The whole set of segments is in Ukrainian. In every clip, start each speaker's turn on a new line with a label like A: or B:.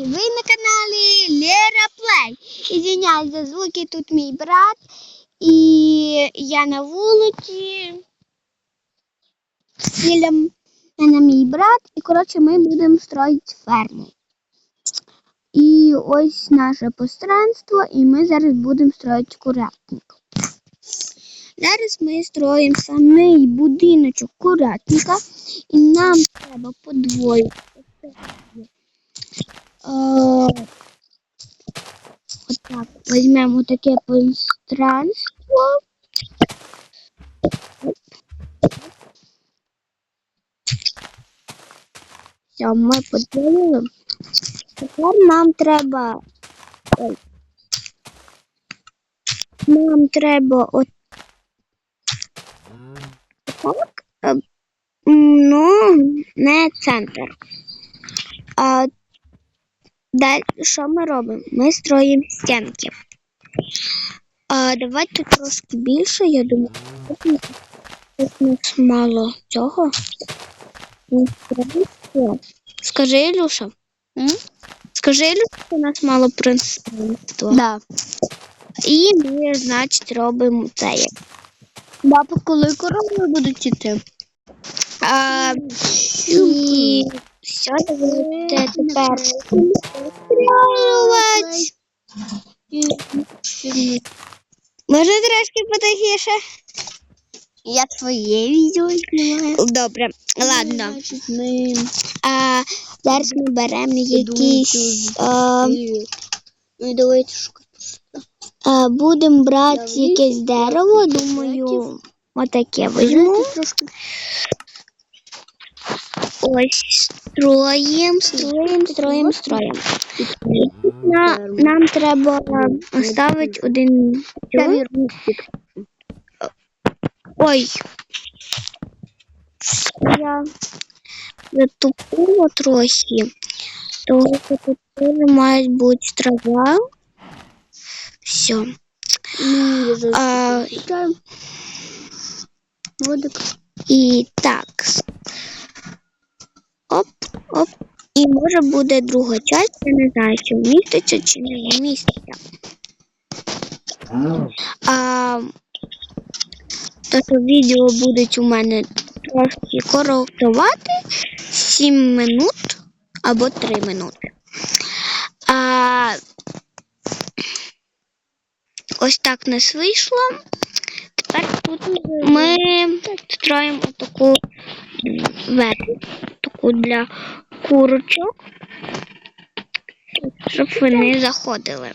A: і ви на каналі Лера Плей. Ізвиняюсь за звуки, тут мій брат, і я на вулиці. Біля мене мій брат, і коротше ми будемо строїти ферму. І ось наше пространство, і ми зараз будемо строїти курятник. Зараз ми строїмо самий будиночок курятника, і нам треба подвоїти. Е, Отак, візьмемо таке пространство. Все, ми поділили. Тепер нам треба. Нам треба от так. е, Ну, не центр. А далі що ми робимо? Ми строїмо стінки. А, давайте трошки більше, я думаю, тут у нас мало цього. Скажи, Ілюша. Скажи, Ілюша, у нас мало пространства.
B: Да.
A: І ми, значить, робимо це. як.
B: Бабу, коли корови будуть іти?
A: А, і все, давайте тепер строювати. Може трошки потихіше?
B: Я твоє відео знімаю.
A: Добре, ладно. А зараз ми беремо якісь. А,
B: Ну, давайте шукати.
A: а, будемо брати якесь дерево, думаю, отаке візьму. Ось строїм, строїм, строїм, строїм. На, нам треба оставити один. Ой. Я затупила трохи. Що тут має бути трава. Все. А,
B: Водик.
A: і так. Оп, оп. І може буде друга часть, я не знаю, чи вміститься, чи не вміститься. А, що відео будуть у мене трошки коротувати 7 минут або 3 минути. А, ось так нас вийшло. Тепер тут ми строїмо таку ветку, таку для курочок, щоб вони заходили.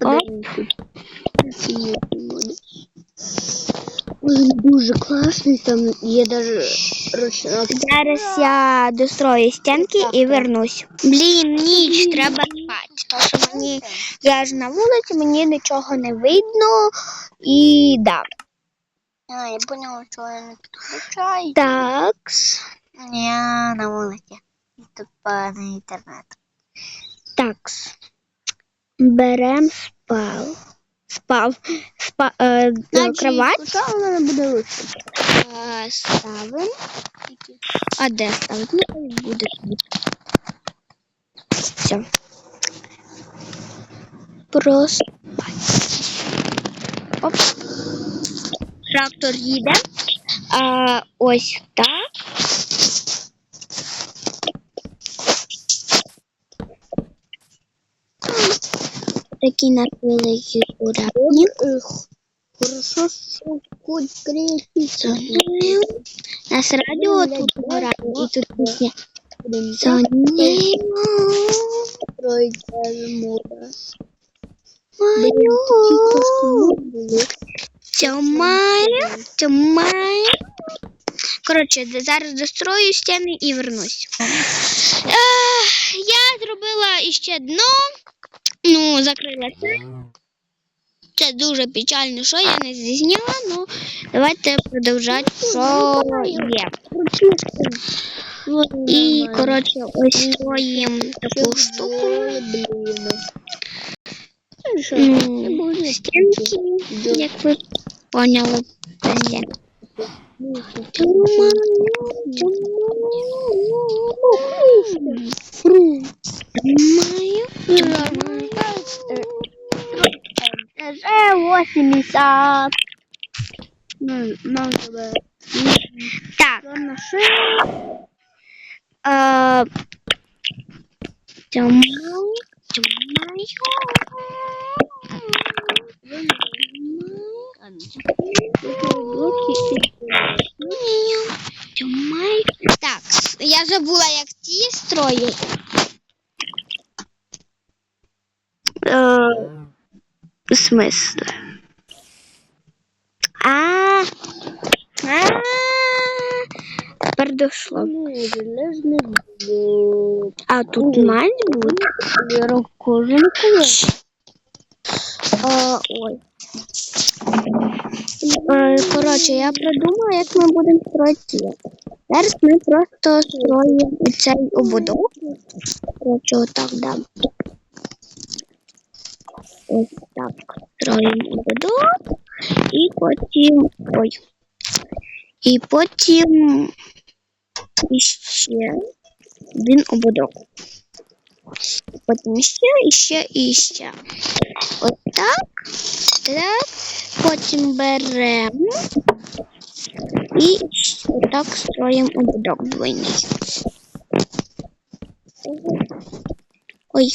A: Оп.
B: Він дуже класний, там є даже ручна.
A: Зараз я дострою стінки і вернусь. Блін, ніч, треба спати. Тому що мені я ж на вулиці, мені нічого не видно. І да.
B: А, я поняла, що я не підключаю.
A: Так.
B: Ні, на вулиці. Тут на інтернет.
A: Так. Берем спал. Спав. Спа, е, е, кровать.
B: Що вона буде лучше?
A: Е, ставимо. А де ставити? Ну, буде тут. Все. Просто. Оп. Трактор їде. А, ось так. Такий наш великий курятник.
B: Хорошо, що куть кріпиться.
A: У нас радіо тут грає, і тут пісня. Сонце
B: Пройде море.
A: малює. Тьомає, тьомає. Коротше, зараз дострою стіни і вернусь. Е, я зробила іще дно. Ну, закрила це. Це дуже печально, що я не зізняла, ну давайте продовжати, що є. І, коротше, ось строїмо таку штуку. що це буде стінки, як ви поняли. Це
B: М80. Нам тебе.
A: Так. Э, Так, я забула, як ті строїть. Е, в смислі? А, а, тепер дошло.
B: Блок.
A: А тут мать буде?
B: Кожанку.
A: Е, ой. Е, коротше, я придумала, як ми будемо строїти. Зараз ми просто строїмо цей ободок. Коротше, отак дам. Ось так строїмо ободок. І потім. Ой. І потім іще один ободок. Потім ще, і ще, і ще. Отак. Так. Потім беремо і отак строїмо ободок двойний. Ой.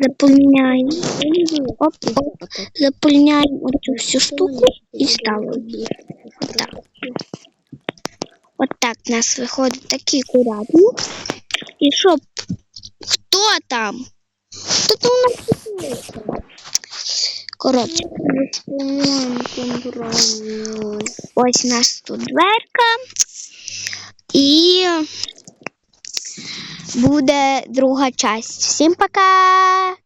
A: Заповняємо. Оп, оцю всю штуку і ставимо. Так. От так у нас виходить такий курятник. І щоб хто там? Хто там у нас? Коротше, ось у нас тут дверка. І буде друга часть. Всім пока!